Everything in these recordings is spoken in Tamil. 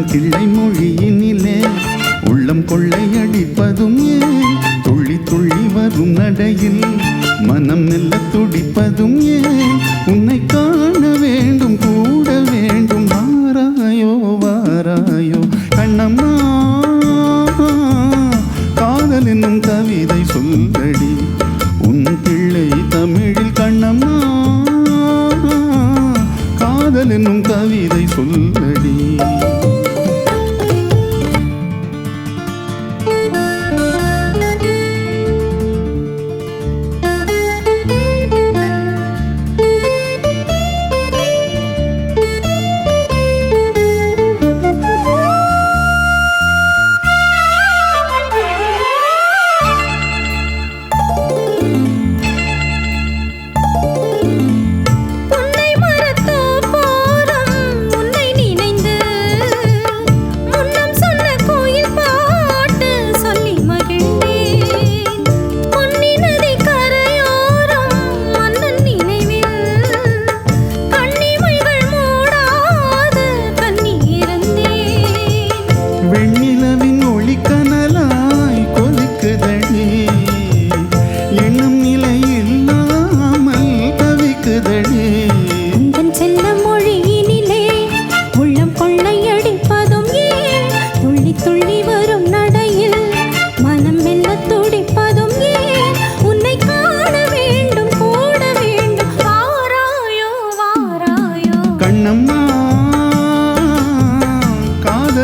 உந்தன் கிள்ளை மொழியினிலே உள்ளம் கொள்ளையடிப்பதும் ஏன்? துள்ளி துள்ளி வரும் நடையில் மனம் மெல்ல துடிப்பதும் ஏன்? உன்னை காண வேண்டும் கூட வேண்டும் வாராயோ வாராயோ கண்ணம்மா காதல் என்னும் கவிதை சொல்லடி. உன் பிள்ளை தமிழில் கண்ணம்மா காதல் என்னும் கவிதை சொல்லடி. நிலவின் ஒளி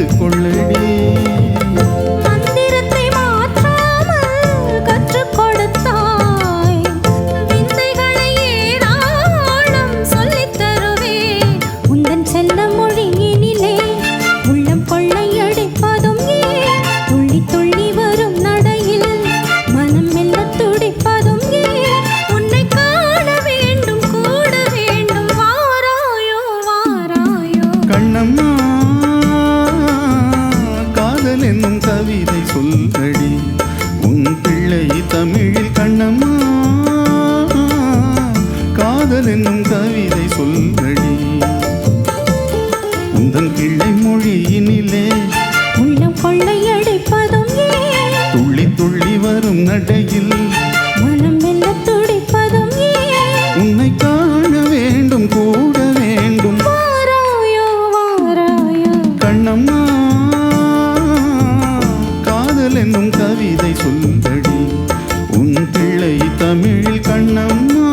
வைத்துக் கொள்ளடி சொல்லடி உன் பிள்ளை தமிழில் கண்ணம்மா. காதல் என்னும் கவிதை சொல்லடி உந்தன் கிள்ளை மொழியினிலே உள்ளம் கொள்ளையடிப்பதும் ஏன்? துள்ளி துள்ளி வரும் நடையில் கண்ணம்மா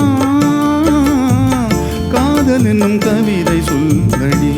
காதல் என்னும் கவிதை சொல்களே